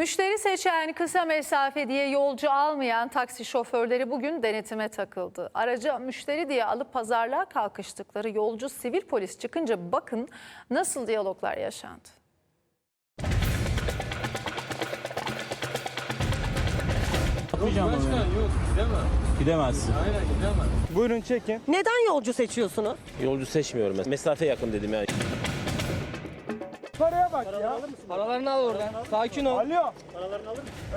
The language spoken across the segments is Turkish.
Müşteri seçen kısa mesafe diye yolcu almayan taksi şoförleri bugün denetime takıldı. Araca müşteri diye alıp pazarlığa kalkıştıkları yolcu sivil polis çıkınca bakın nasıl diyaloglar yaşandı. Yapmayacağım Başkan onu. yok gidemem. Gidemezsin. Aynen gidemem. Buyurun çekin. Neden yolcu seçiyorsunuz? Yolcu seçmiyorum ben. Mesafe yakın dedim yani. Bak ya. Paralarını al oradan. Sakin ol. Alo.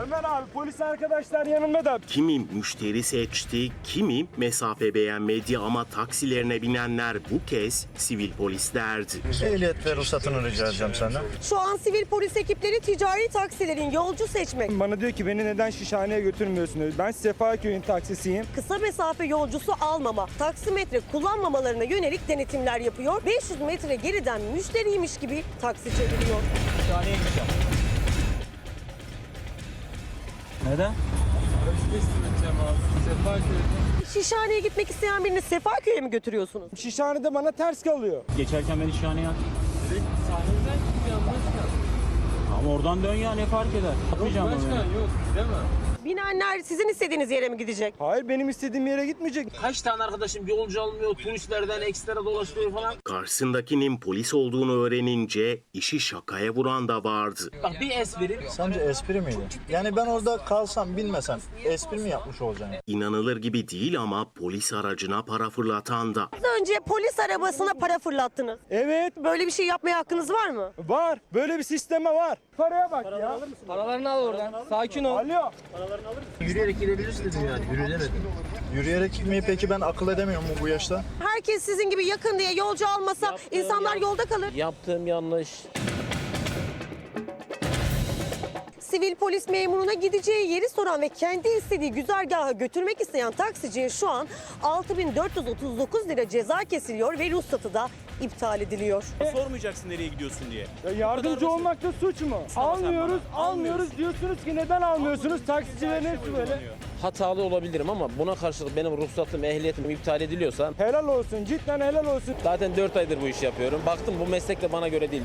Ömer abi polis arkadaşlar yanımda da. Kimi müşteri seçti, kimi mesafe beğenmedi ama taksilerine binenler bu kez sivil polislerdi. Ehliyet ve ruhsatını rica edeceğim senden. Şu an sivil polis ekipleri ticari taksilerin yolcu seçmek, Bana diyor ki beni neden Şişhane'ye götürmüyorsunuz? Ben Sefaköy'ün taksisiyim. kısa mesafe yolcusu almama, taksimetre kullanmamalarına yönelik denetimler yapıyor. 500 metre geriden müşteriymiş gibi taksi çeviriyor. Şahaneye gideceğim. Neden? Şişhane'ye gitmek isteyen birini Sefaköy'e mi götürüyorsunuz? Şişhane'de bana ters kalıyor. Geçerken beni Şahane'ye at. Direkt sahilden gideceğim başkan. Ama oradan dön ya ne fark eder? Yok Yapmayacağım onu. başkan yok gidemem. Binenler sizin istediğiniz yere mi gidecek? Hayır benim istediğim yere gitmeyecek. Kaç tane arkadaşım yolcu almıyor, turistlerden ekstra dolaşıyor falan. Karşısındakinin polis olduğunu öğrenince işi şakaya vuran da vardı. Bak bir espri. Sence espri miydi? Yani ben orada kalsam bilmesem espri mi yapmış olacaksın? İnanılır gibi değil ama polis aracına para fırlatan da. Önce polis arabasına para fırlattınız. Evet Böyle bir şey yapmaya hakkınız var mı? var. Böyle bir sisteme var. Paraya bak ya. Paralarını al oradan. Sakin ol. Alo. Yürüyerek gidebilirsin dedim yani. Yürüyemedim. Yürüyerek gitmeyi peki ben akıl edemiyor mu bu yaşta? Herkes sizin gibi yakın diye yolcu almasa Yaptığım insanlar yap- yolda kalır. Yaptığım yanlış. Sivil polis memuruna gideceği yeri soran ve kendi istediği güzergaha götürmek isteyen taksiciye şu an 6439 lira ceza kesiliyor ve ruhsatı da iptal ediliyor. Sormayacaksın nereye gidiyorsun diye. Ya yardımcı olmak da suç mu? Almıyoruz, almıyoruz diyorsunuz ki neden almıyorsunuz? Taksicilerin hepsi böyle. Hatalı olabilirim ama buna karşılık benim ruhsatım, ehliyetim iptal ediliyorsa Helal olsun, cidden helal olsun. zaten 4 aydır bu işi yapıyorum. Baktım bu meslek de bana göre değil.